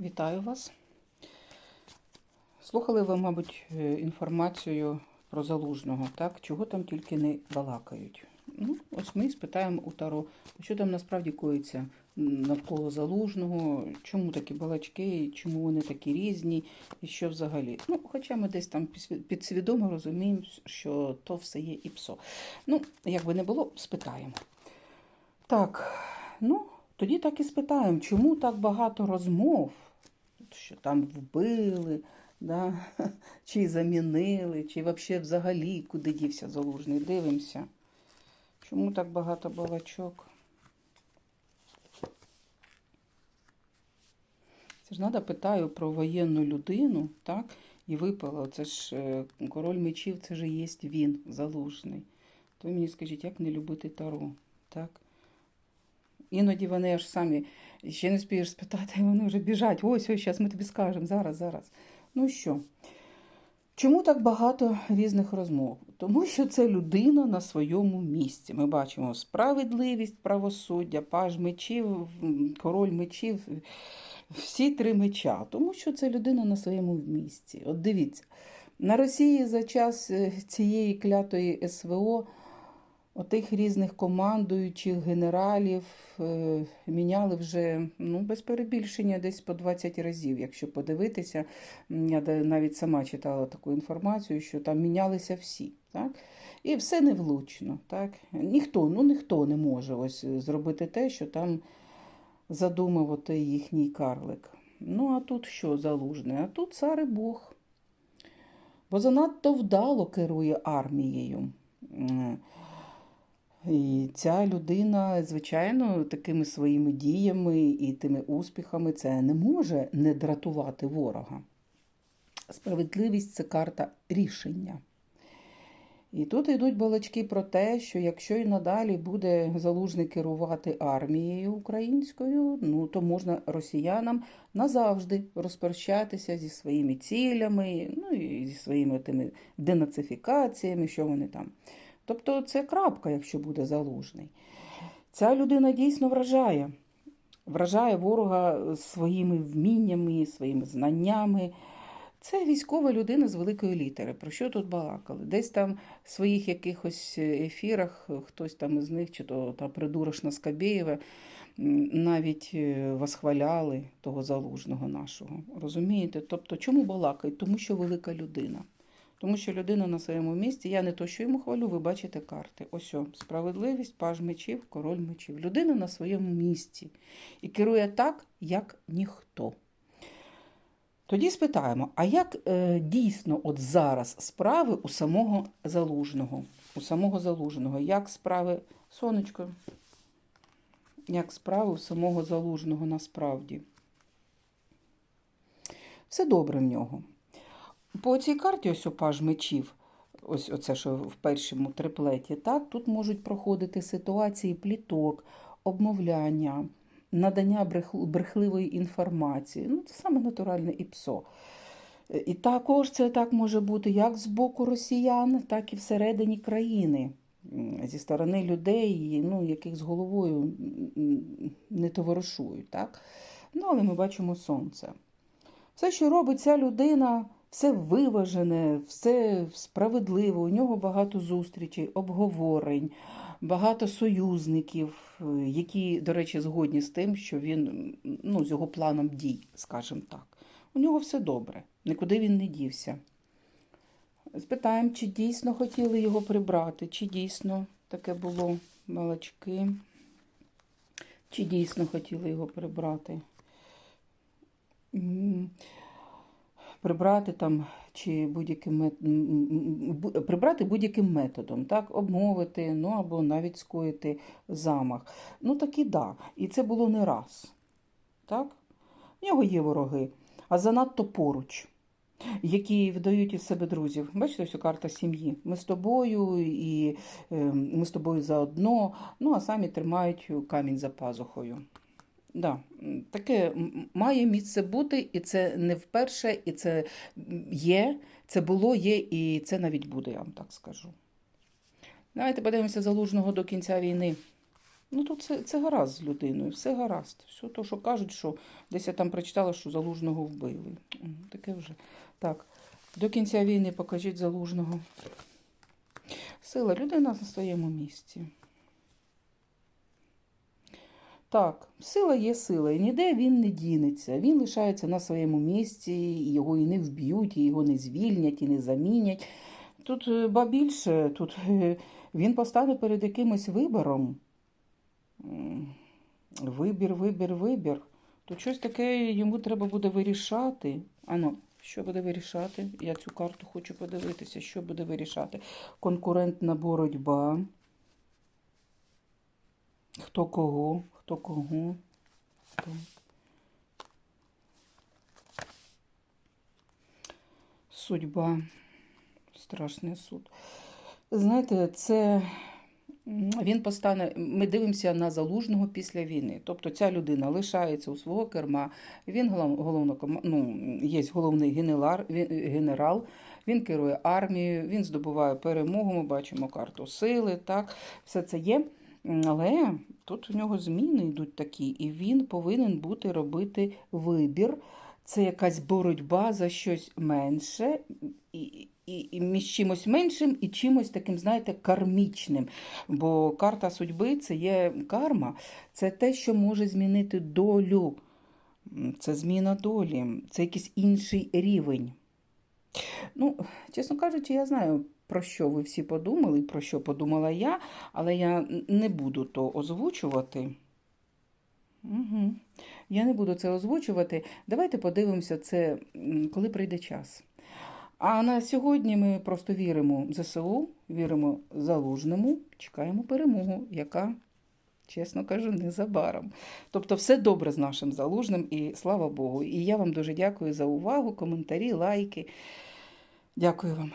Вітаю вас. Слухали ви, мабуть, е, інформацію про залужного, так? Чого там тільки не балакають. Ну, ось ми спитаємо у Таро, що там насправді коїться навколо залужного, чому такі балачки, чому вони такі різні, і що взагалі. Ну, хоча ми десь там підсвідомо розуміємо, що то все є і псо. Ну, як би не було, спитаємо. Так, ну, тоді так і спитаємо, чому так багато розмов, що там вбили, да? чи замінили, чи взагалі взагалі куди дівся залужний. Дивимося. Чому так багато балачок? Це ж треба питаю про воєнну людину, так? І випало. Це ж е, король мечів, це ж є він, залужний. То мені скажіть, як не любити Таро, так? Іноді вони аж самі ще не спієш спитати, і вони вже біжать. Ось, ось, зараз ми тобі скажемо, зараз, зараз. Ну що? Чому так багато різних розмов? Тому що це людина на своєму місці. Ми бачимо справедливість, правосуддя, паж мечів, король мечів, всі три меча. Тому що це людина на своєму місці. От дивіться, на Росії за час е, цієї клятої СВО отих різних командуючих генералів е, міняли вже ну, без перебільшення десь по 20 разів. Якщо подивитися, я навіть сама читала таку інформацію, що там мінялися всі. Так? І все невлучно. Так? Ніхто, ну ніхто не може ось зробити те, що там задумав їхній карлик. Ну, а тут що залужне? А тут цар і Бог. Бо занадто вдало керує армією. І ця людина, звичайно, такими своїми діями і тими успіхами це не може не дратувати ворога. Справедливість це карта рішення. І тут йдуть балачки про те, що якщо і надалі буде залужний керувати армією українською, ну то можна росіянам назавжди розпрощатися зі своїми цілями, ну і зі своїми тими денацифікаціями, що вони там. Тобто це крапка, якщо буде залужний. Ця людина дійсно вражає. Вражає ворога своїми вміннями, своїми знаннями. Це військова людина з великої літери. Про що тут балакали? Десь там в своїх якихось ефірах хтось там із них, чи то та придурочна Скабєєва, навіть е, восхваляли того залужного нашого. Розумієте? Тобто, чому балакають? Тому що велика людина. Тому що людина на своєму місці, я не то, що йому хвалю, ви бачите карти. Ось о, справедливість, паж мечів, король мечів. Людина на своєму місці і керує так, як ніхто. Тоді спитаємо, а як е, дійсно от зараз справи у самого залужного? У самого залужного, як справи, сонечко, як справи у самого залужного насправді? Все добре в нього. По цій карті ось опаж мечів, ось оце, що в першому триплеті, так, тут можуть проходити ситуації пліток, обмовляння, надання брех- брехливої інформації. Ну, це саме натуральне і псо. І також це так може бути як з боку росіян, так і всередині країни, зі сторони людей, ну, яких з головою не товаришують. Так? Ну, але ми бачимо сонце. Все, що робить ця людина, все виважене, все справедливо. У нього багато зустрічей, обговорень, багато союзників, які, до речі, згодні з тим, що він ну, з його планом дій, скажімо так. У нього все добре, нікуди він не дівся. Спитаємо, чи дійсно хотіли його прибрати, чи дійсно таке було балачки, чи дійсно хотіли його прибрати. Прибрати там чи будь-яким мет... прибрати будь-яким методом, так, обмовити, ну або навіть скоїти замах. Ну так і да. І це було не раз. Так? В нього є вороги, а занадто поруч, які видають із себе друзів. Бачите, ось карта сім'ї. Ми з тобою і е, ми з тобою заодно, ну а самі тримають камінь за пазухою. Да, таке має місце бути, і це не вперше, і це є, це було, є, і це навіть буде, я вам так скажу. Давайте подивимося залужного до кінця війни. Ну, то це, це гаразд з людиною, все гаразд. Все то, що кажуть, що десь я там прочитала, що залужного вбили. Таке вже. Так, до кінця війни покажіть залужного. Сила, людина на своєму місці. Так, сила є сила, і ніде він не дінеться. Він лишається на своєму місці, і його і не вб'ють, і його не звільнять, і не замінять. Тут е, ба більше, тут е, він постане перед якимось вибором. Вибір, вибір, вибір. То щось таке йому треба буде вирішати. Ано, що буде вирішати? Я цю карту хочу подивитися, що буде вирішати. Конкурентна боротьба. Хто кого, хто кого. Судьба. Страшний суд. Знаєте, це він постане. Ми дивимося на залужного після війни. Тобто ця людина лишається у свого керма. Він голов- головнокома- ну, є головний генерал, генерал. Він керує армією, він здобуває перемогу. Ми бачимо карту сили. Так, все це є. Але тут у нього зміни йдуть такі, і він повинен бути робити вибір. Це якась боротьба за щось менше, і, і, і між чимось меншим і чимось таким, знаєте, кармічним. Бо карта судьби це є карма, це те, що може змінити долю. Це зміна долі, це якийсь інший рівень. Ну, чесно кажучи, я знаю, про що ви всі подумали, про що подумала я, але я не буду то озвучувати. Угу. Я не буду це озвучувати. Давайте подивимося це, коли прийде час. А на сьогодні ми просто віримо в ЗСУ, віримо залужному, чекаємо перемогу, яка, чесно кажу, незабаром. Тобто все добре з нашим залужним і слава Богу. І я вам дуже дякую за увагу, коментарі, лайки. Дякую вам.